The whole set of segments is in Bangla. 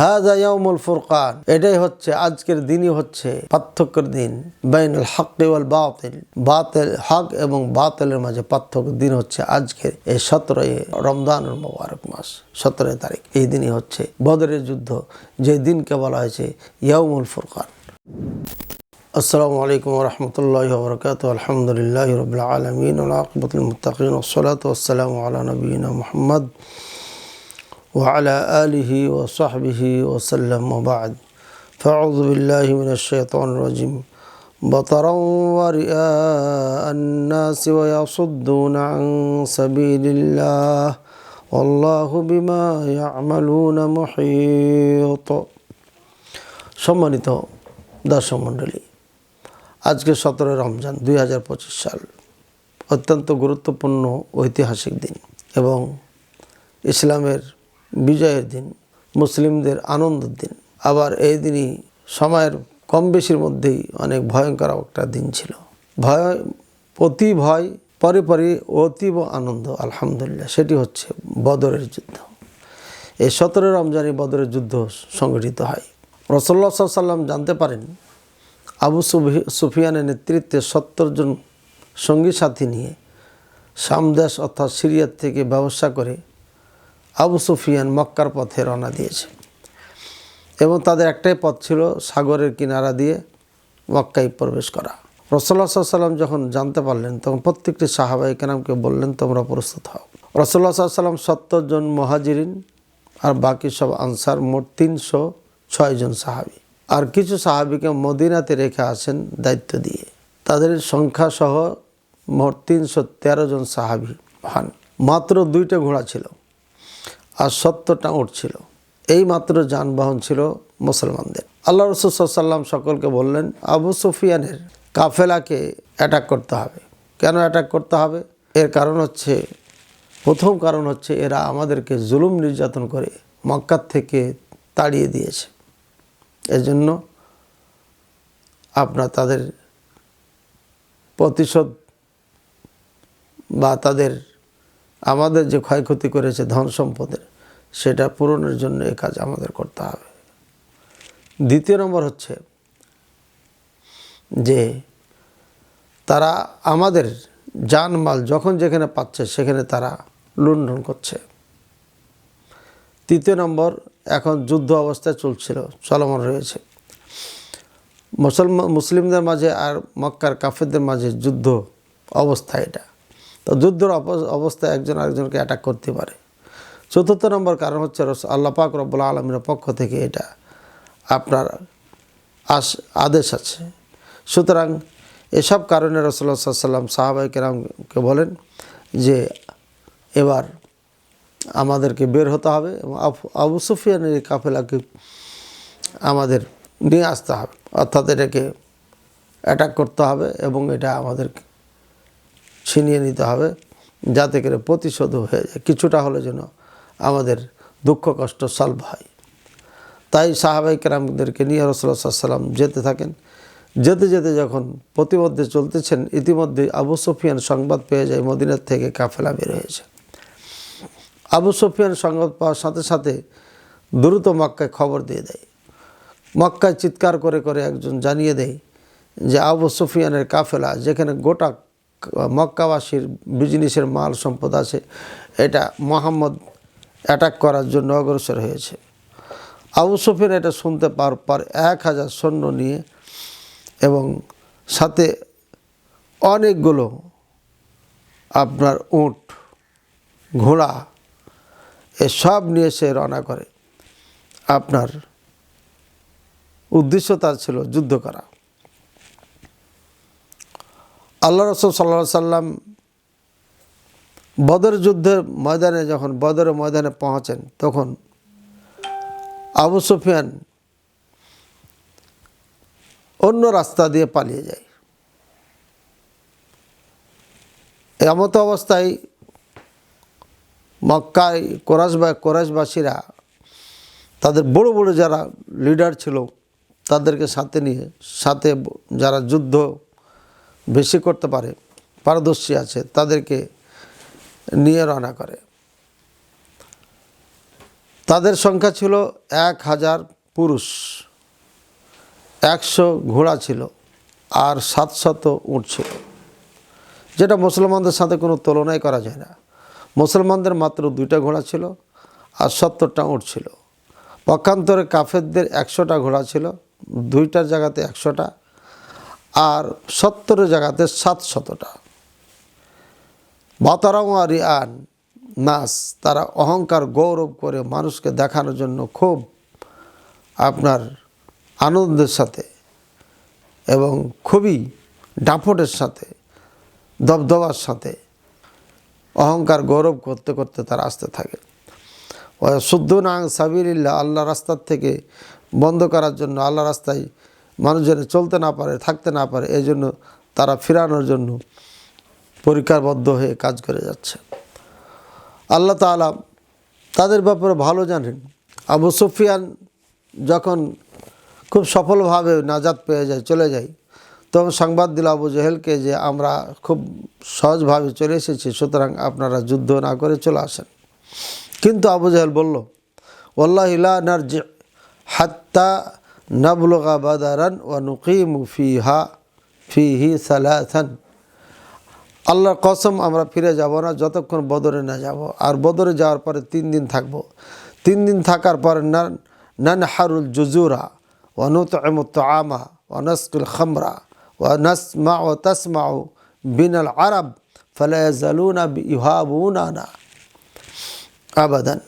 হাজা ইয়াউমুল ফুরকান। এটাই হচ্ছে, আজকের দিনই হচ্ছে পার্থক্যের দিন। বাইনুল হক ওয়াল বাতিল। বাতিল, হক এবং বাতিলের মাঝে পার্থক্য দিন হচ্ছে আজকের এই সতেরোই রমজানুল মোবারক মাস, সতেরোই তারিখ। এই দিনই হচ্ছে বদরের যুদ্ধ, যে দিনকে বলা হয়েছে ইয়াউমুল ফুরকান। আসসালামু আলাইকুম রহমতুল্লাহ বরকাত আলহামদুলিল্লাহ রবিল আলমিন। আকিবতুল মুতাকিন ওসলাত ওসালাম আলা নবীন মোহাম্মদ وعلى آله وصحبه وسلم وبعد فأعوذ بالله من الشيطان الرجيم بطرا ورئاء الناس ويصدون عن سبيل الله والله بما يعملون محيط সম্মানিত দর্শক মণ্ডলী আজকে সতেরো রমজান দুই হাজার পঁচিশ সাল অত্যন্ত গুরুত্বপূর্ণ ঐতিহাসিক দিন এবং ইসলামের বিজয়ের দিন, মুসলিমদের আনন্দের দিন। আবার এই দিনই সময়ের কম বেশির মধ্যেই অনেক ভয়ঙ্কর একটা দিন ছিল। ভয়, অতি ভয়, পরে পরে অতীব আনন্দ, আলহামদুলিল্লাহ। সেটি হচ্ছে বদরের যুদ্ধ। এই সতেরো রমজানে বদরের যুদ্ধ সংগঠিত হয়। রসল্লা সাল্লাম জানতে পারেন, আবু সুফি- সুফিয়ানের নেতৃত্বে সত্তর জন সঙ্গী সাথী নিয়ে সামদেশ অর্থাৎ সিরিয়ার থেকে ব্যবসা করে আবু সুফিয়ান মক্কার পথে রওনা দিয়েছে। এবং তাদের একটাই পথ ছিল সাগরের কিনারা দিয়ে মক্কায় প্রবেশ করা। রসল্লা সাল্লাম যখন জানতে পারলেন, তখন প্রত্যেকটি সাহাবাই কেনামকে বললেন, তোমরা প্রস্তুত হও। রসল্লা সাল্লাম সত্তর জন মহাজিরিন আর বাকি সব আনসার মোট তিনশো ছয়জন সাহাবি। আর কিছু সাহাবিকে মদিনাতে রেখে আসেন দায়িত্ব দিয়ে। তাদের সংখ্যা সহ মোট তিনশো তেরো জন সাহাবি হন। মাত্র দুইটা ঘোড়া ছিল। আর সত্তরটা উঠ ছিল এই মাত্র যানবাহন ছিল মুসলমানদের। আল্লাহ রসুল্লাম সকলকে বললেন, আবু সুফিয়ানের কাফেলাকে অ্যাটাক করতে হবে। কেন অ্যাটাক করতে হবে? এর কারণ হচ্ছে, প্রথম কারণ হচ্ছে এরা আমাদেরকে জুলুম নির্যাতন করে মক্কার থেকে তাড়িয়ে দিয়েছে। এজন্য আপনার তাদের প্রতিশোধ বা তাদের আমাদের যে ক্ষয়ক্ষতি করেছে ধন সম্পদের, সেটা পূরণের জন্য এ কাজ আমাদের করতে হবে। দ্বিতীয় নম্বর হচ্ছে যে তারা আমাদের জানমাল যখন যেখানে পাচ্ছে, সেখানে তারা লুণ্ঠন করছে। তৃতীয় নম্বর, এখন যুদ্ধ অবস্থায় চলছিল, চলমান রয়েছে। মুসলমান, মুসলিমদের মাঝে আর মক্কার কাফেরদের মাঝে যুদ্ধ অবস্থা এটা। তো যুদ্ধের অবস্থায় একজন আরেকজনকে অ্যাটাক করতে পারে। চতুর্থ নম্বর কারণ হচ্ছে আল্লাহ পাক রব্বুল আলমীর পক্ষ থেকে এটা আপনার আস, আদেশ আছে। সুতরাং এসব কারণে রসল্লা সাল্লাম সাহাবাই কেরামকে বলেন যে এবার আমাদেরকে বের হতে হবে এবং আবু- সুফিয়ানের কাফেলাকে আমাদের নিয়ে আসতে হবে। অর্থাৎ এটাকে অ্যাটাক করতে হবে এবং এটা আমাদের ছিনিয়ে নিতে হবে, যাতে করে প্রতিশোধ হয়ে যায়। কিছুটা হলে যেন আমাদের দুঃখ কষ্ট সলভ হয়। তাই সাহাবাই কেরামদেরকে নিয়ে সাল্লাম যেতে থাকেন। যেতে যেতে যখন প্রতিমধ্যে চলতেছেন, ইতিমধ্যে আবু সুফিয়ান সংবাদ পেয়ে যায়, মদিনার থেকে কাফেলা বের হয়েছে। আবু সুফিয়ান সংবাদ পাওয়ার সাথে সাথে দ্রুত মক্কায় খবর দিয়ে দেয়। মক্কায় চিৎকার করে করে একজন জানিয়ে দেয় যে, আবু সুফিয়ানের কাফেলা, যেখানে গোটা মক্কাবাসীর বিজনেসের মাল সম্পদ আছে, এটা মোহাম্মদ অ্যাটাক করার জন্য অগ্রসর হয়েছে। আবু সুফিয়ান এটা শুনতে পার পর এক হাজার সৈন্য নিয়ে এবং সাথে অনেকগুলো আপনার উট, ঘোড়া এসব নিয়ে সে রওনা করে। আপনার উদ্দেশ্য তার ছিল যুদ্ধ করা। আল্লাহ রসুল সাল্লা সাল্লাম বদর যুদ্ধের ময়দানে যখন বদরের ময়দানে পৌঁছেন, তখন আবু সুফিয়ান অন্য রাস্তা দিয়ে পালিয়ে যায়। এমত অবস্থায় মক্কায় কোরাস বা কোরাসবাসীরা তাদের বড় বড় যারা লিডার ছিল, তাদেরকে সাথে নিয়ে, সাথে যারা যুদ্ধ বেশি করতে পারে, পারদর্শী আছে, তাদেরকে নিয়ে রওনা করে। তাদের সংখ্যা ছিল এক হাজার পুরুষ, একশো ঘোড়া ছিল আর সাতশত উট ছিল, যেটা মুসলমানদের সাথে কোনো তুলনাই করা যায় না। মুসলমানদের মাত্র দুইটা ঘোড়া ছিল আর সত্তরটা উট ছিল। পক্ষান্তরে কাফেরদের একশোটা ঘোড়া ছিল, দুইটার জায়গাতে একশোটা আর সত্তরের জায়গাতে সাতশতটা বাতারাও আর রিয়ান নাস, তারা অহংকার গৌরব করে মানুষকে দেখানোর জন্য খুব আপনার আনন্দের সাথে এবং খুবই ডাফটের সাথে, দবদবার সাথে অহংকার গৌরব করতে করতে তারা আসতে থাকে। শুদ্ধনা সাবিল্লা আল্লাহ রাস্তার থেকে বন্ধ করার জন্য আল্লাহ রাস্তায় মানুষ যেন চলতে না পারে, থাকতে না পারে, এই জন্য তারা ফিরানোর জন্য পরীক্ষাবদ্ধ হয়ে কাজ করে যাচ্ছে। আল্লাহ তালা তাদের ব্যাপারে ভালো জানেন। আবু সুফিয়ান যখন খুব সফলভাবে নাজাদ পেয়ে যায়, চলে যায়, তখন সংবাদ দিল আবু জহেলকে যে আমরা খুব সহজভাবে চলে এসেছি, সুতরাং আপনারা যুদ্ধ না করে চলে আসেন। কিন্তু আবু জহেল বলল ওল্লাহ ইলা নারজি হাত্তা নাবলগা বাদারান ও নুকিম ফিহা ফিহি সালাথান আল্লাহর কসম আমরা ফিরে যাব না যতক্ষণ বদরে না যাব আর বদরে যাওয়ার পরে তিন দিন থাকব তিন দিন থাকার পরে নান হারুল জুজুরা ওয়ানুত আমা ওয়ানসকুল খামরা ওয়ানসমা ও তসমাউ বিনাল আরব ফলায়াজালুনা ইহাবুনানা আবাদান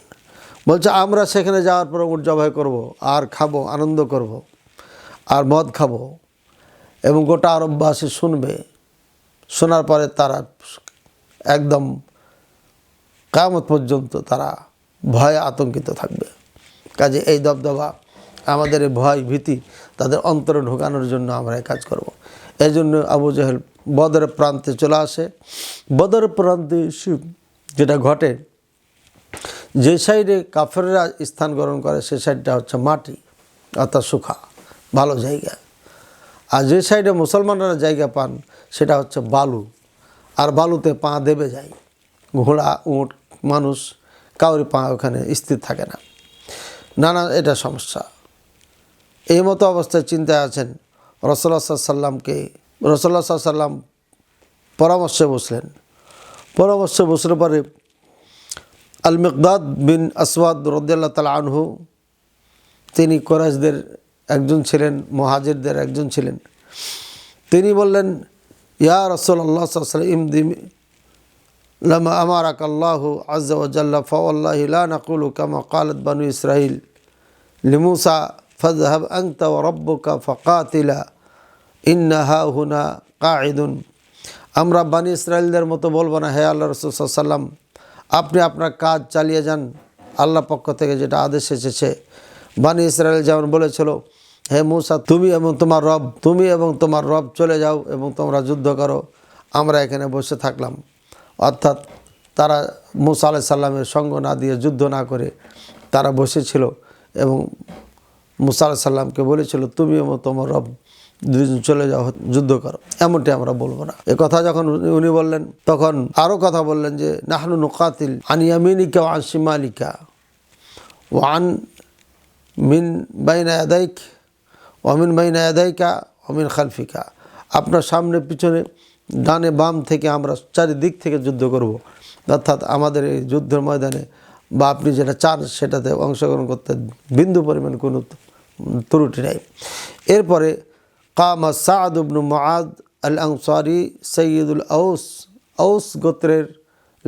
বলছে, আমরা সেখানে যাওয়ার পর উট জবাই করব, আর খাব, আনন্দ করব, আর মদ খাব। এবং গোটা আরববাসী শুনবে। শোনার পরে তারা একদম কামত পর্যন্ত তারা ভয়ে আতঙ্কিত থাকবে। কাজে এই দবদবা, আমাদের ভয় ভীতি তাদের অন্তরে ঢোকানোর জন্য আমরা কাজ করব। এই জন্য আবু জাহেল বদরের প্রান্তে চলে আসে। বদরের প্রান্তে যেটা ঘটে যে সাইডে কাফেররা স্থান গ্রহণ করে, সে সাইডটা হচ্ছে মাটি অর্থাৎ সুখা, ভালো জায়গা। আর যে সাইডে মুসলমানরা জায়গা পান, সেটা হচ্ছে বালু। আর বালুতে পা দেবে যায়। ঘোড়া, উঁট, মানুষ, কাউরি পা ওখানে স্থির থাকে না। নানা, এটা সমস্যা। এই মতো অবস্থায় চিন্তায় আছেন রসল্লা সাল্লামকে। রসল্লা সাল্লাম পরামর্শে বসলেন। পরামর্শে বসলে পরে আল মিকদাদ বিন আসওয়াদ রদ্দাল্লাহ তালা আনহু, তিনি কোরাইশদের একজন ছিলেন, মহাজিরদের একজন ছিলেন। তিনি বললেন, ইয়া রসল আল্লাহ সাল্লাম ইমদিম লামা আমারাক আল্লাহ আজ্জা ওজাল্লা ফাল্লাহ লা নাকুলু কামা কালত বানু ইসরাইল লিমুসা ফজহাব আংতা ও রব্বুকা ফকাতিলা, ইন্নাহা হুনা কাঈদুন। আমরা বানি ইসরায়েলদের মতো বলব না, হে আল্লাহ রসুল সাল্লাম আপনি আপনার কাজ চালিয়ে যান। আল্লাহ পক্ষ থেকে যেটা আদেশ এসেছে। বানি ইসরায়েল যেমন বলেছিল, হে মূসা, তুমি এবং তোমার রব, তুমি এবং তোমার রব চলে যাও এবং তোমরা যুদ্ধ করো। আমরা এখানে বসে থাকলাম। অর্থাৎ তারা মুসা আলাই সাল্লামের সঙ্গ না দিয়ে যুদ্ধ না করে তারা বসেছিল এবং মুসা আলাই সাল্লামকে বলেছিল, তুমি এবং তোমার রব দুজন চলে যাও, যুদ্ধ করো। এমনটি আমরা বলব না। এ কথা যখন উনি- বললেন, তখন আরও কথা বললেন যে, নাহনু নুকাতিল আনিয়ামিনিকা ওয়ান সিমালিকা ওয়ান মিন বাইনা আদাইক অমিন বাইনা আদাইকা অমিন খালফিকা। আপনার সামনে, পিছনে, ডানে, বাম থেকে আমরা চারিদিক থেকে যুদ্ধ করব। অর্থাৎ আমাদের এই যুদ্ধের ময়দানে বা আপনি যেটা চান, সেটাতে অংশগ্রহণ করতে বিন্দু পরিমাণ কোনো ত্রুটি নেই। এরপরে কামা সাদ ইবনু মুআদ আল আনসারি সৈয়দুল আউস আউস গোত্রের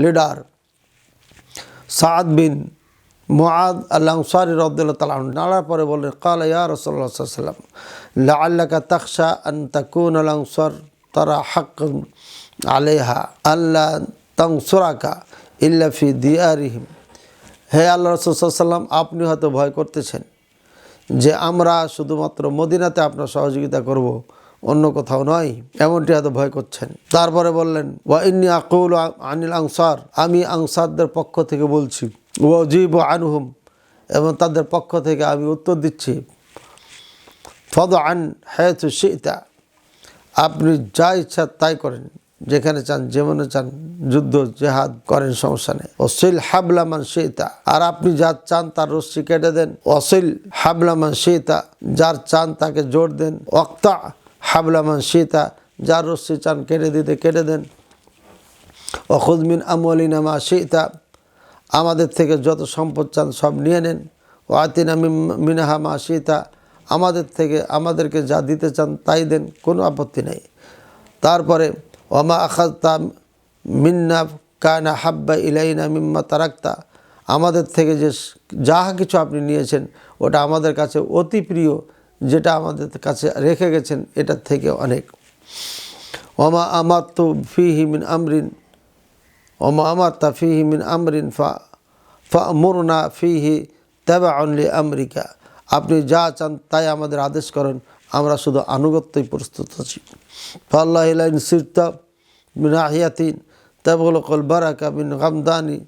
লিডার। সাদ বিন মুআদ আল আনসারি রদ্দুল্লাহ তালা নাড়ার পরে বললেন, কাল ইয়া রসল্লা সাল্লাম লাআল্লাকা তাকশা আন তাকুন আল আনসার তারা হাক আলেহা আল্লাহ তাংসুরাকা ইল্লা ফি দিয়ারিহিম। হে আল্লাহ রসুল্লাম আপনি হয়তো ভয় করতেছেন। যে আমরা শুধুমাত্র মদিনাতে আপনার সহযোগিতা করব, অন্য কোথাও নয়, এমনটি হয়তো ভয় করছেন। তারপরে বললেন, ওয়া ইন্নি আকুল আনিল আংসার আমি আংসারদের পক্ষ থেকে বলছি ও জিব আনহুম। এবং তাদের পক্ষ থেকে আমি উত্তর দিচ্ছি ফদ আন হায়াতু সীতা আপনি যা ইচ্ছা তাই করেন। যেখানে চান যেমনে চান, যুদ্ধ, জেহাদ করেন, সমস্যা নেই। অসিল হাবলামান সীতা আর আপনি যার চান তার রশ্মি কেটে দেন। অসিল হাবলামান সীতা যার চান তাকে জোর দেন। অক্তা হাবলামান সীতা যার রশ্মি চান কেটে দিতে কেটে দেন। অখুদমিন আমলিনা মা সীতা আমাদের থেকে যত সম্পদ চান সব নিয়ে নেন। ও আতিনা মিম- মিনাহা মা সীতা আমাদের থেকে, আমাদেরকে যা দিতে চান তাই দেন, কোনো আপত্তি নেই। তারপরে ওমা আখাজতা মিন্না কায়না হাব্বা ইলাইনা মিম্মা তারাক্তা। আমাদের থেকে যে যাহা কিছু আপনি নিয়েছেন, ওটা আমাদের কাছে অতি প্রিয়, যেটা আমাদের কাছে রেখে গেছেন এটার থেকে অনেক। ওমা আমার তো ফিহি মিন আমরিন, ওমা আমার তা ফিহি মিন আমরিন ফা ফা মুরনা ফিহি তেবা অনলি আমেরিকা। আপনি যা চান তাই আমাদের আদেশ করেন, আমরা শুধু আনুগত্যই প্রস্তুত আছি। فالله لئن سرت من ناحية تبغلق البركة من غمدان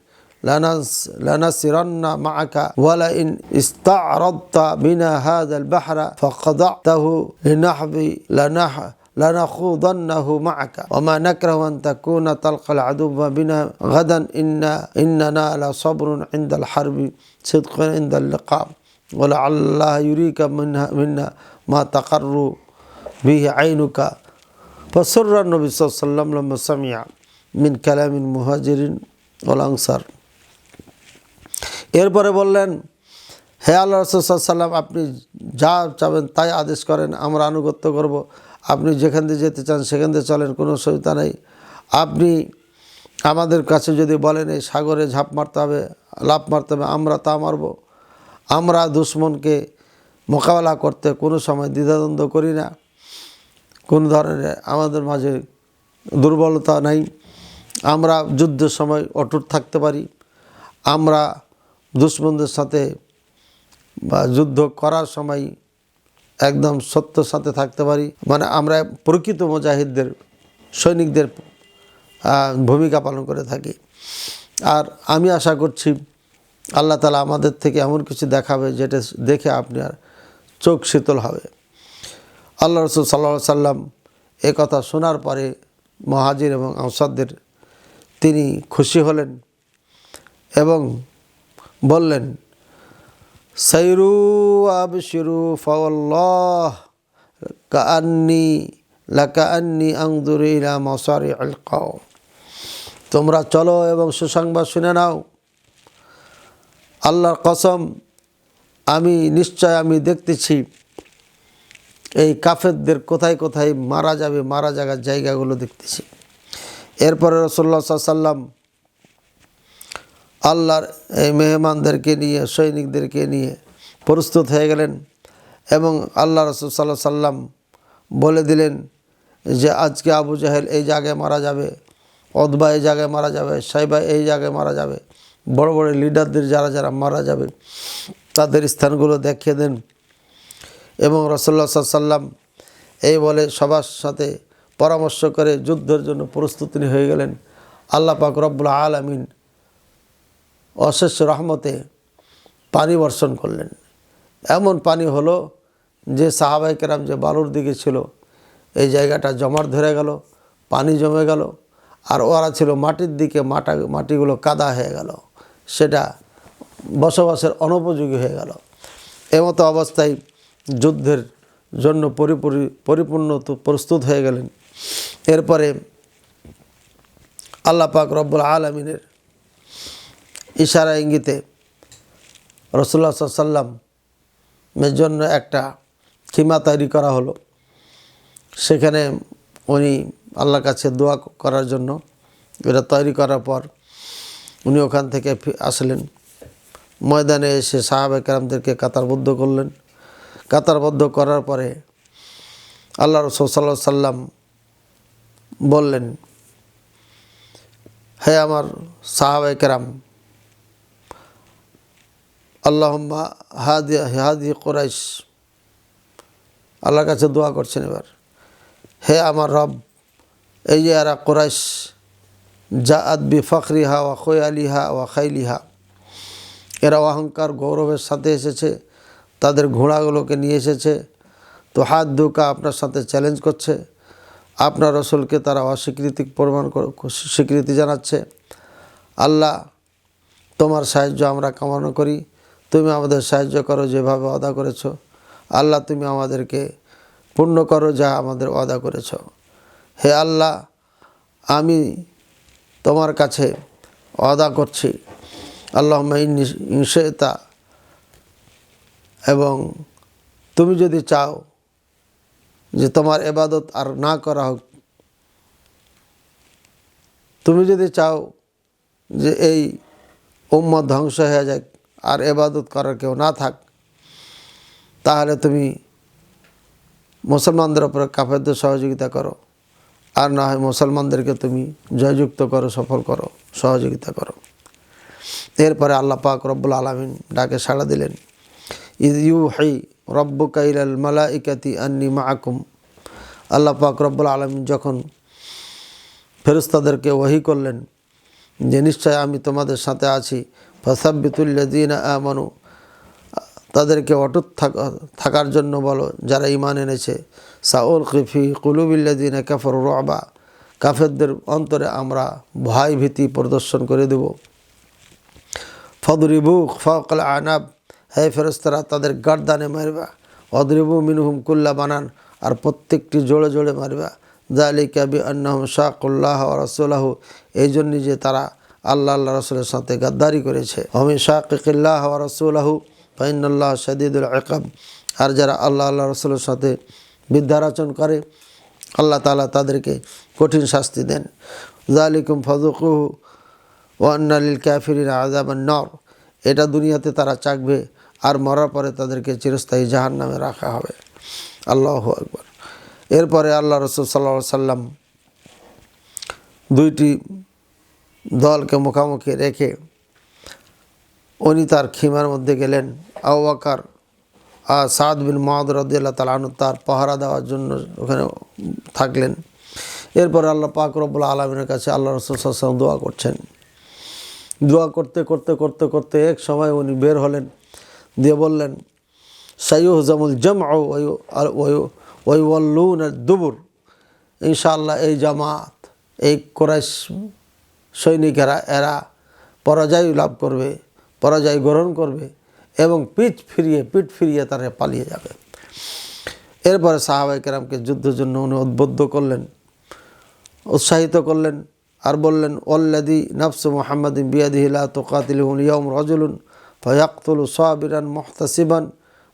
لنسرن معك. ولئن استعرضت بنا هذا البحر فقضعته لنحب لنح لنخوضنه معك. وما نكره أن تكون تلقى العدو بنا غدا. إن إننا لصبر عند الحرب صدق عند اللقاء. ولعل الله يريك منها منا ما تقر به عينك. ফসর্রা নবী সাল্লাম সামিয়া মিন কালামিন মুহাজিরিন ওলাংসার এরপরে বললেন, হে আল্লাহ রসুল্লাম আপনি যা চাবেন তাই আদেশ করেন, আমরা আনুগত্য করব। আপনি যেখান দিয়ে যেতে চান সেখান দিয়ে চলেন, কোনো সুবিধা নেই। আপনি আমাদের কাছে যদি বলেন, এই সাগরে ঝাঁপ মারতে হবে লাভ মারতে হবে, আমরা তা মারব। আমরা দুশ্মনকে মোকাবেলা করতে কোনো সময় দ্বিধাদ্বন্দ্ব করি না। কোনো ধরনের আমাদের মাঝে দুর্বলতা নাই। আমরা যুদ্ধের সময় অটুট থাকতে পারি। আমরা দুশ্মনদের সাথে বা যুদ্ধ করার সময় একদম সত্যর সাথে থাকতে পারি। মানে আমরা প্রকৃত মুজাহিদদের, সৈনিকদের ভূমিকা পালন করে থাকি। আর আমি আশা করছি আল্লাহ তালা আমাদের থেকে এমন কিছু দেখাবে যেটা দেখে আপনার চোখ শীতল হবে। আল্লাহ রসুল সাল্লা সাল্লাম এ কথা শোনার পরে মহাজির এবং আনসারদের তিনি খুশি হলেন এবং বললেন, সাইরু আবশিরু ফাওয়াল্লাহ, কাআন্নি, লাকাআন্নি আনজুরু ইলা মাসারি'আল কওম। তোমরা চলো এবং সুসংবাদ শুনে নাও। আল্লাহর কসম, আমি নিশ্চয় আমি দেখতেছি এই কাফেরদের কোথায় কোথায় মারা যাবে, মারা যাওয়ার জায়গাগুলো দেখতেছি। এরপরে রসল্লা সাল্লাম আল্লাহর এই মেহমানদেরকে নিয়ে, সৈনিকদেরকে নিয়ে প্রস্তুত হয়ে গেলেন এবং আল্লাহ রসুল সাল্লাহ সাল্লাম বলে দিলেন যে, আজকে আবু জাহেল এই জায়গায় মারা যাবে, অদবা এই জায়গায় মারা যাবে, সাইবা এই জায়গায় মারা যাবে, বড় বড় লিডারদের যারা যারা মারা যাবে, তাদের স্থানগুলো দেখিয়ে দেন। এবং রসল্লা সাল্লাম এই বলে সবার সাথে পরামর্শ করে যুদ্ধের জন্য প্রস্তুতি হয়ে গেলেন। আল্লাহ পাক রব্বুল আলমিন অশেষ রহমতে পানি বর্ষণ করলেন। এমন পানি হলো যে সাহাবাই কেরাম যে বালুর দিকে ছিল, এই জায়গাটা জমাট ধরে গেল, পানি জমে গেল, আর ওরা ছিল মাটির দিকে, মাটা, মাটিগুলো কাদা হয়ে গেল। সেটা বসবাসের অনুপযোগী হয়ে গেল। এমতো অবস্থায় যুদ্ধের জন্য পরিপূরি, পরিপূর্ণ প্রস্তুত হয়ে গেলেন। এরপরে আল্লাহ পাক রব্বুল আলমিনের ইশারা ইঙ্গিতে রসুল্লা সাল্লামের জন্য একটা খিমা তৈরি করা হলো। সেখানে উনি আল্লাহর কাছে দোয়া করার জন্য এটা তৈরি করার পর উনি ওখান থেকে আসলেন। ময়দানে এসে সাহাবে কারামদেরকে কাতারবদ্ধ করলেন। কাতারবদ্ধ করার পরে আল্লাহ রসুল সাল্লাম বললেন, হে আমার সাহাবে কেরাম, আল্লাহম্মা হাদি হাদি কোরাইশ, আল্লাহর কাছে দোয়া করছেন এবার। হে আমার রব, এই যে এরা কোরাইশ যা আদবি ফখরিহা ওয়া খয়ালিহা ওয়া খাইলিহা, এরা অহংকার, গৌরবের সাথে এসেছে তাদের ঘোড়াগুলোকে নিয়ে এসেছে। তো হাত দুকা আপনার সাথে চ্যালেঞ্জ করছে। আপনার রসুলকে তারা অস্বীকৃতি প্রমাণ স্বীকৃতি জানাচ্ছে। আল্লাহ, তোমার সাহায্য আমরা কামনা করি। তুমি আমাদের সাহায্য করো যেভাবে অদা করেছ। আল্লাহ, তুমি আমাদেরকে পূর্ণ করো যা আমাদের অদা করেছ। হে আল্লাহ, আমি তোমার কাছে অদা করছি। আল্লাহ ইনশেতা এবং তুমি যদি চাও যে তোমার এবাদত আর না করা হোক, তুমি যদি চাও যে এই উম্মত ধ্বংস হয়ে যাক আর এবাদত করার কেউ না থাক, তাহলে তুমি মুসলমানদের ওপরে কাফেরদের সহযোগিতা করো। আর না হয় মুসলমানদেরকে তুমি জয়যুক্ত করো, সফল করো, সহযোগিতা করো। এরপরে আল্লাহ পাক রব্বুল আলমিন ডাকে সাড়া দিলেন। ইদ ইউ হাই রব্বু কাইলাল মালা ইকাতি আন্নি মাকুম আল্লাহ পাক রব্বুল আলমিন যখন ফেরস্তাদেরকে ওহি করলেন যে, নিশ্চয় আমি তোমাদের সাথে আছি। ফসাব্বিতুল্লাদিন আমানু, তাদেরকে অটুট থাক, থাকার জন্য বলো, যারা ইমান এনেছে সাউল কিফি কুলুবিল্লাদিন কাফর রবা কাফেরদের অন্তরে আমরা ভয় ভীতি প্রদর্শন করে দেব। ফদরিবু ফকল আনাব হে ফেরস্তারা তাদের গার্দানে মারবা। অদরিবু মিনহুম কুল্লা বানান, আর প্রত্যেকটি জোড়ে জোড়ে মারবা। জালিকা বি আন্নাহুম শাকুল্লাহ রসুল্লাহ এই জন্যই যে তারা আল্লাহ আল্লাহ রসুলের সাথে গাদ্দারি করেছে। হমি শাকিল্লাহ রসুল্লাহ ফাইনাল্লাহ সদিদুল আকাব আর যারা আল্লাহ আল্লাহ রসুলের সাথে বিদ্যারাচন করে, আল্লাহ তালা তাদেরকে কঠিন শাস্তি দেন। জালিকুম ফজুকুহু ওয়ান্নালিল ক্যাফিরিন আজাবান নর, এটা দুনিয়াতে তারা চাকবে আর মরার পরে তাদেরকে চিরস্থায়ী জাহান নামে রাখা হবে। আল্লাহ আকবর। এরপরে আল্লাহ রসুল সাল্লা সাল্লাম দুইটি দলকে মুখামুখি রেখে উনি তার খিমার মধ্যে গেলেন। আউবাকার আর সাদ বিন মহাদ রদিয়াল্লাহ তালানু তার পাহারা দেওয়ার জন্য ওখানে থাকলেন। এরপর আল্লাহ পাক রব্বুল আলমিনের কাছে আল্লাহ রসুল সাল্লাম দোয়া করছেন। দোয়া করতে করতে করতে করতে এক সময় উনি বের হলেন। দিয়ে বললেন সাইয়ুহ জামুল জম ওয়াল্লুন দুবুর। ইনশাআল্লাহ এই জামাত, এই কোরাইশ সৈনিকেরা, এরা পরাজয় লাভ করবে, পরাজয় গ্রহণ করবে এবং পিঠ ফিরিয়ে পিঠ ফিরিয়ে তারা পালিয়ে যাবে। এরপরে সাহাবাই কেরামকে যুদ্ধের জন্য উনি উদ্বুদ্ধ করলেন, উৎসাহিত করলেন আর বললেন ওল্লাদি নফস মোহাম্মদ বিয়াদিহিলা তোকাতিলহুন ইয়ম রজুলুন ফয়াক্তুল সাবিরান মোহতাসিবান,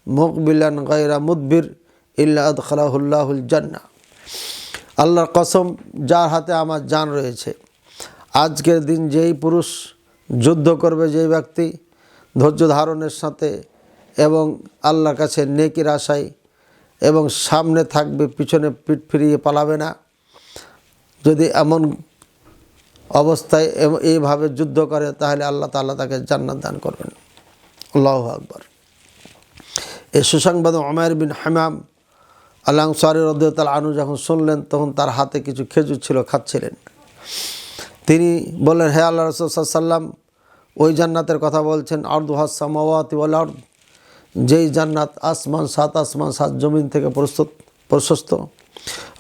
মুকবিলান গায়রা মুদবির, ইল্লা আদখালাহুল্লাহুল জান্না আল্লাহর কসম, যার হাতে আমার জান রয়েছে। আজকের দিন যেই পুরুষ যুদ্ধ করবে যেই ব্যক্তি, ধৈর্য ধারণের সাথে এবং আল্লাহর কাছে নেকির আশায় এবং সামনে থাকবে, পিছনে পিঠ ফিরিয়ে পালাবে না। যদি এমন অবস্থায় এইভাবে যুদ্ধ করে, তাহলে আল্লাহ তাআলা তাকে জান্নাত দান করবেন। আল্লাহ আকবর। এই সুসংবাদ ওমায়ের বিন হামাম আল্লাহ সারি রদ্দাল আনু যখন শুনলেন, তখন তার হাতে কিছু খেজুর ছিল, খাচ্ছিলেন। তিনি বললেন, হে আল্লাহ রসুল ওই জান্নাতের কথা বলছেন, আর্দু হাসামাওয়াতি ওয়াল আর্দ, যেই জান্নাত আসমান, সাত আসমান, সাত জমিন থেকে প্রস্তুত, প্রশস্ত।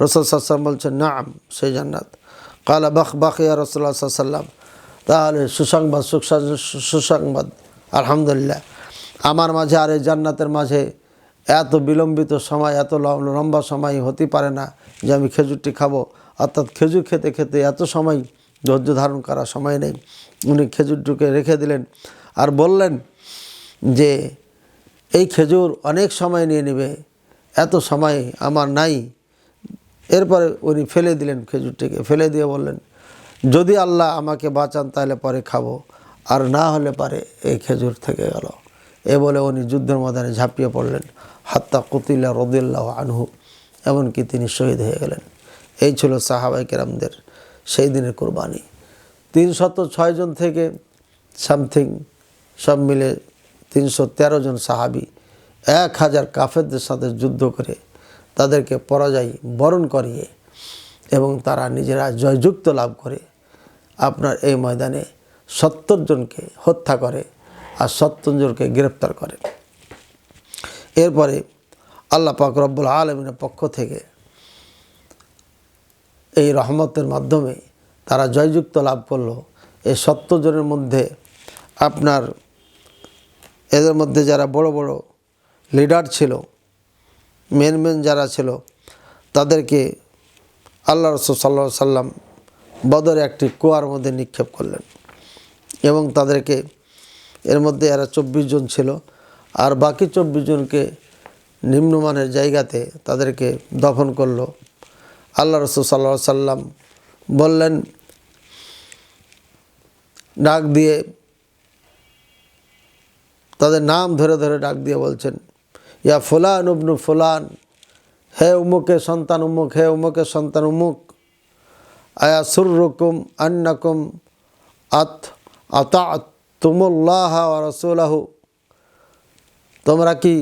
রসুল সাল্লাম বলছেন, নাম, সেই জান্নাত। কালা বাখ বাখিয়া রসুল্লাহ সাল্লাম তাহলে সুসংবাদ সুসংবাদ আলহামদুলিল্লাহ। আমার মাঝে আর এই জান্নাতের মাঝে এত বিলম্বিত সময়, এত লম- লম্বা সময় হতে পারে না যে আমি খেজুরটি খাব। অর্থাৎ খেজুর খেতে খেতে এত সময় ধৈর্য ধারণ করার সময় নেই। উনি খেজুরটিকে রেখে দিলেন আর বললেন যে, এই খেজুর অনেক সময় নিয়ে নেবে, এত সময় আমার নাই। এরপরে উনি ফেলে দিলেন খেজুরটিকে, ফেলে দিয়ে বললেন, যদি আল্লাহ আমাকে বাঁচান তাহলে পরে খাব। আর না হলে পারে এই খেজুর থেকে গেল। এ বলে উনি যুদ্ধের ময়দানে ঝাঁপিয়ে পড়লেন। হাত্তা কুতিল্লা রদিল্লাহ আনহু, এমনকি তিনি শহীদ হয়ে গেলেন। এই ছিল সাহাবাই কেরামদের সেই দিনের কোরবানি। তিনশত ছয়জন থেকে সামথিং সব মিলে তিনশো তেরো জন সাহাবি, এক হাজার কাফেরদের সাথে যুদ্ধ করে তাদেরকে পরাজয় বরণ করিয়ে এবং তারা নিজেরা জয়যুক্ত লাভ করে আপনার এই ময়দানে সত্তর জনকে হত্যা করে আর সত্তর জনকে গ্রেপ্তার করে। এরপরে আল্লাহ পাক রব্বুল আলমিনের পক্ষ থেকে এই রহমতের মাধ্যমে তারা জয়যুক্ত লাভ করল। এই সত্তর জনের মধ্যে আপনার, এদের মধ্যে যারা বড় বড় লিডার ছিল মেন মেন যারা ছিল, তাদেরকে আল্লাহ রসুল সাল্লা সাল্লাম বদরে একটি কুয়ার মধ্যে নিক্ষেপ করলেন। এবং তাদেরকে এর মধ্যে এরা চব্বিশ জন ছিল। আর বাকি চব্বিশ জনকে নিম্নমানের জায়গাতে তাদেরকে দফন করল। আল্লাহ রসুল সাল্লা সাল্লাম বললেন, ডাক দিয়ে তাদের নাম ধরে ধরে ডাক দিয়ে বলছেন, ইয়া ফুলান উবনু ফুলান, হে উমুকে সন্তান উমুক, হে উমুকের সন্তান উমুক আয়া সুররুকুম আন্নাকুম আত আতা তুমুল্লাহ রসুলাহ। তোমরা কি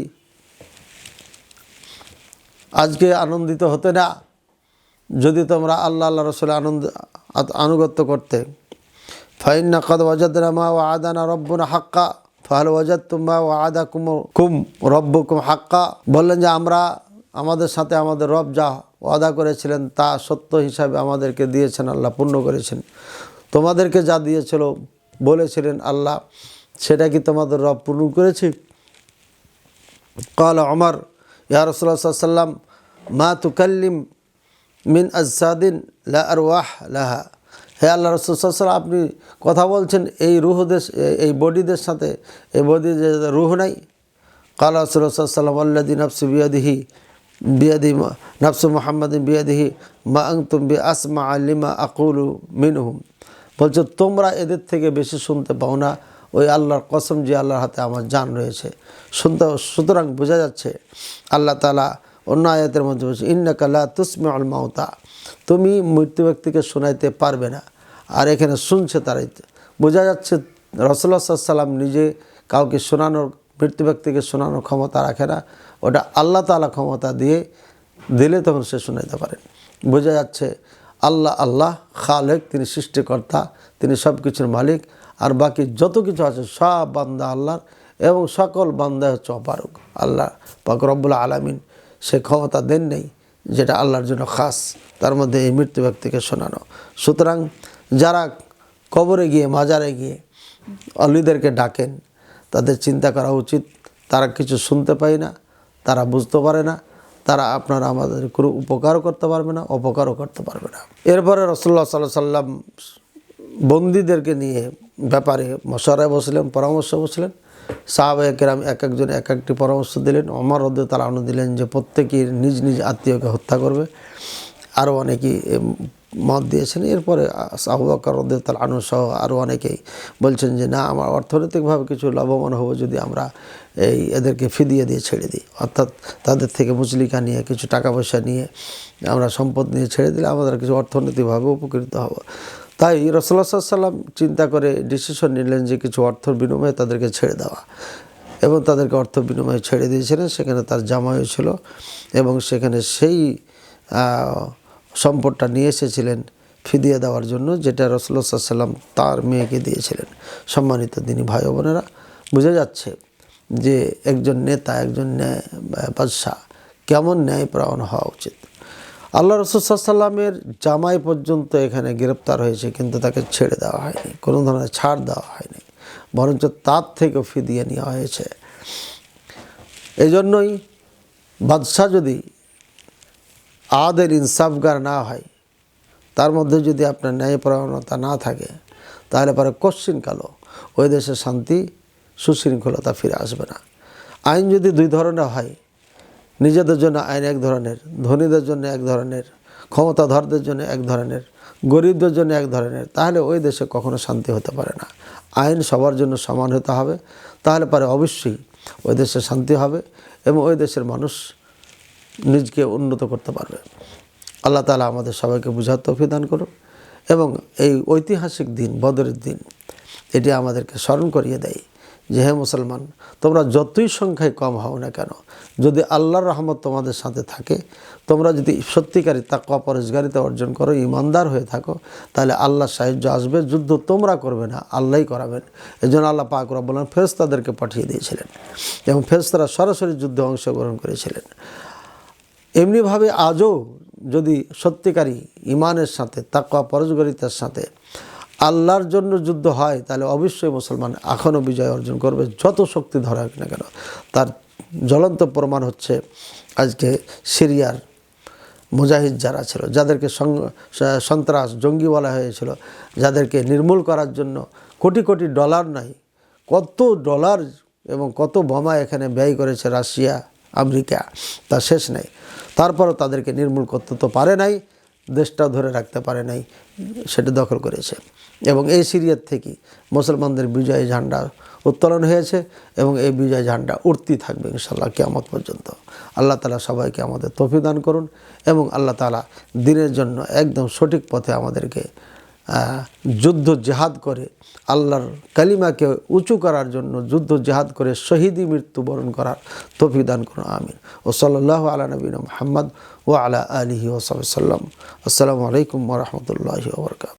আজকে আনন্দিত হতে না? যদি তোমরা আল্লাহ আল্লাহ রসুল আনন্দ, আনুগত্য করতে। ফাইন কদ ওয়াজাদনা মা ও আদানা রব্বনা হাক্কা। ফাহল ওয়াজাদ তুম্বা ও আদা কুম কুম রব্বকুম হাক্কা। বললেন যে, আমরা আমাদের সাথে আমাদের রব যা ওয়াদা করেছিলেন তা সত্য হিসাবে আমাদেরকে দিয়েছেন, আল্লাহ পূর্ণ করেছেন। তোমাদেরকে যা দিয়েছিল বলেছিলেন, আল্লাহ, সেটা কি তোমাদের রব পূরণ করেছে? কাল অমর ইয়া রসুল্লাহ মা তুকাল্লিম মিন আজাদিন লা লাহা। হে আল্লাহ রসুল আপনি কথা বলছেন, এই রুহদের এই বডিদের সাথে, এই বডিদের রুহ নাই? কাল রসুল্লাহাম আল্লাদি নফসু বিয়াদিহি বিয়াদি নফসু মোহাম্মদ বিয়াদিহি, মা আং তুমি আসমা আলিমা আকুলু মিনহুম। বলছে, তোমরা এদের থেকে বেশি শুনতে পাও না। ওই আল্লাহর কসম যে আল্লাহর হাতে আমার জান রয়েছে। শুনতে, সুতরাং বোঝা যাচ্ছে, আল্লাহ তালা অন্য আয়াতের মধ্যে বলছে ইন্নাকাল্লা তুসমে আল মাউতা। তুমি মৃত্যু ব্যক্তিকে শোনাইতে পারবে না। আর এখানে শুনছে তারাই। বোঝা যাচ্ছে রসল্লা সাল্লাম নিজে কাউকে শোনানোর, মৃত্যু ব্যক্তিকে শোনানোর ক্ষমতা রাখে না। ওটা আল্লাহ তালা ক্ষমতা দিয়ে দিলে তখন সে শোনাইতে পারেন বোঝা যাচ্ছে আল্লাহ আল্লাহ, খালেক, তিনি সৃষ্টিকর্তা, তিনি সব কিছুর মালিক, আর বাকি যত কিছু আছে সব বান্দা আল্লাহর, এবং সকল বান্দা হচ্ছে অপারক আল্লাহ পাক আলমিন সে ক্ষমতা দেন নেই, যেটা আল্লাহর জন্য খাস, তার মধ্যে এই মৃত্যু ব্যক্তিকে শোনানো। সুতরাং যারা কবরে গিয়ে, মাজারে গিয়ে অলিদেরকে ডাকেন, তাদের চিন্তা করা উচিত, তারা কিছু শুনতে পায় না, তারা বুঝতে পারে না তারা আপনারা আমাদের কোনো উপকারও করতে পারবে না, অপকারও করতে পারবে না। এরপরে রসল্লা সাল্লাহ সাল্লাম বন্দীদেরকে নিয়ে ব্যাপারে মশারায় বসলেন, পরামর্শ বসলেন। সাহাব কেরাম এক একজন এক একটি পরামর্শ দিলেন। অমর রদ্দ তারা দিলেন যে প্রত্যেকের নিজ নিজ আত্মীয়কে হত্যা করবে। আরও অনেকেই মত দিয়েছেন। এরপরে আবুবাকর রদ্দ তাল আনু সহ আরও অনেকেই বলছেন যে, না, আমার অর্থনৈতিকভাবে কিছু লাভবান হব যদি আমরা এই এদেরকে ফিদিয়ে দিয়ে ছেড়ে দিই। অর্থাৎ তাদের থেকে মুচলিকা নিয়ে কিছু টাকা পয়সা নিয়ে আমরা সম্পদ নিয়ে ছেড়ে দিলে আমাদের কিছু অর্থনৈতিকভাবে উপকৃত হব। তাই রসল্লা সাল্লাম চিন্তা করে ডিসিশন নিলেন যে, কিছু অর্থর বিনিময়ে তাদেরকে ছেড়ে দেওয়া। এবং তাদেরকে অর্থ বিনিময়ে ছেড়ে দিয়েছিলেন। সেখানে তার জামাই ছিল এবং সেখানে সেই সম্পদটা নিয়ে এসেছিলেন ফিদিয়ে দেওয়ার জন্য, যেটা রসল্লা সাল্লাম তার মেয়েকে দিয়েছিলেন। সম্মানিত দিনী ভাই বোনেরা, বোঝা যাচ্ছে যে একজন নেতা, একজন ন্যায় বাদশাহ কেমন ন্যায়প্রায়ণ হওয়া উচিত। আল্লাহ রসুল্লামের জামাই পর্যন্ত এখানে গ্রেপ্তার হয়েছে, কিন্তু তাকে ছেড়ে দেওয়া হয়নি, কোনো ধরনের ছাড় দেওয়া হয়নি, বরঞ্চ তার থেকেও ফিদিয়ে নেওয়া হয়েছে। এই জন্যই বাদশাহ যদি আদের ইনসাফগার না হয়, তার মধ্যে যদি আপনার ন্যায়পরায়ণতা না থাকে, তাহলে পরে কশ্চিন কালো। ওই দেশে শান্তি, সুশৃঙ্খলতা ফিরে আসবে না। আইন যদি দুই ধরনের হয়, নিজেদের জন্য আইন এক ধরনের, ধনীদের জন্য এক ধরনের, ক্ষমতাধরদের জন্য এক ধরনের, গরিবদের জন্য এক ধরনের, তাহলে ওই দেশে কখনো শান্তি হতে পারে না। আইন সবার জন্য সমান হতে হবে, তাহলে পরে অবশ্যই ওই দেশে শান্তি হবে এবং ওই দেশের মানুষ নিজকে উন্নত করতে পারবে। আল্লাহ তালা আমাদের সবাইকে বুঝার তৌফি দান করুন এবং এই ঐতিহাসিক দিন, বদরের দিন, এটি আমাদেরকে স্মরণ করিয়ে দেয় যে হে মুসলমান, তোমরা যতই সংখ্যায় কম হও না কেন, যদি আল্লাহর রহমত তোমাদের সাথে থাকে, তোমরা যদি সত্যিকারী তাকওয়া পরেশগারিতা অর্জন করো, ইমানদার হয়ে থাকো, তাহলে আল্লাহ সাহায্য আসবে, যুদ্ধ তোমরা করবে না, আল্লাহই করাবেন। এই জন্য আল্লাহ পাক রব্বুল ফেরস্তাদেরকে পাঠিয়ে দিয়েছিলেন এবং ফেরস্তারা সরাসরি যুদ্ধে অংশগ্রহণ করেছিলেন। এমনিভাবে আজও যদি সত্যিকারী ইমানের সাথে, তাকওয়া পরজগরিতার সাথে আল্লাহর জন্য যুদ্ধ হয়, তাহলে অবশ্যই মুসলমান এখনও বিজয় অর্জন করবে, যত শক্তি ধরা হোক না কেন। তার জ্বলন্ত প্রমাণ হচ্ছে আজকে সিরিয়ার মুজাহিদ যারা ছিল, যাদেরকে সন্ত্রাস জঙ্গি বলা হয়েছিল, যাদেরকে নির্মূল করার জন্য কোটি কোটি ডলার নাই, কত ডলার এবং কত বোমা এখানে ব্যয় করেছে রাশিয়া, আমেরিকা, তা শেষ নেই। তারপরও তাদেরকে নির্মূল করতে তো পারে নাই দেশটা ধরে রাখতে পারে নাই, সেটা দখল করেছে। এবং এই সিরিয়ার থেকে মুসলমানদের বিজয় ঝান্ডা উত্তোলন হয়েছে এবং এই বিজয় ঝান্ডা উঠতেই থাকবে ইনশাল্লাহ কেয়ামত পর্যন্ত। আল্লাহ তালা সবাইকে আমাদের তফিদান করুন এবং আল্লাহ তালা দিনের জন্য একদম সঠিক পথে আমাদেরকে যুদ্ধ জেহাদ করে, আল্লাহর কালিমাকে উঁচু করার জন্য যুদ্ধ জেহাদ করে শহীদি মৃত্যুবরণ করার তফি দান করুন, আমিন। ও সাল্লাহ আলা নবীন মোহাম্মদ ও আলা আলিহি ওসাল্লাম আসসালামু আলাইকুম রহমতুল্লাহি ওবরকাত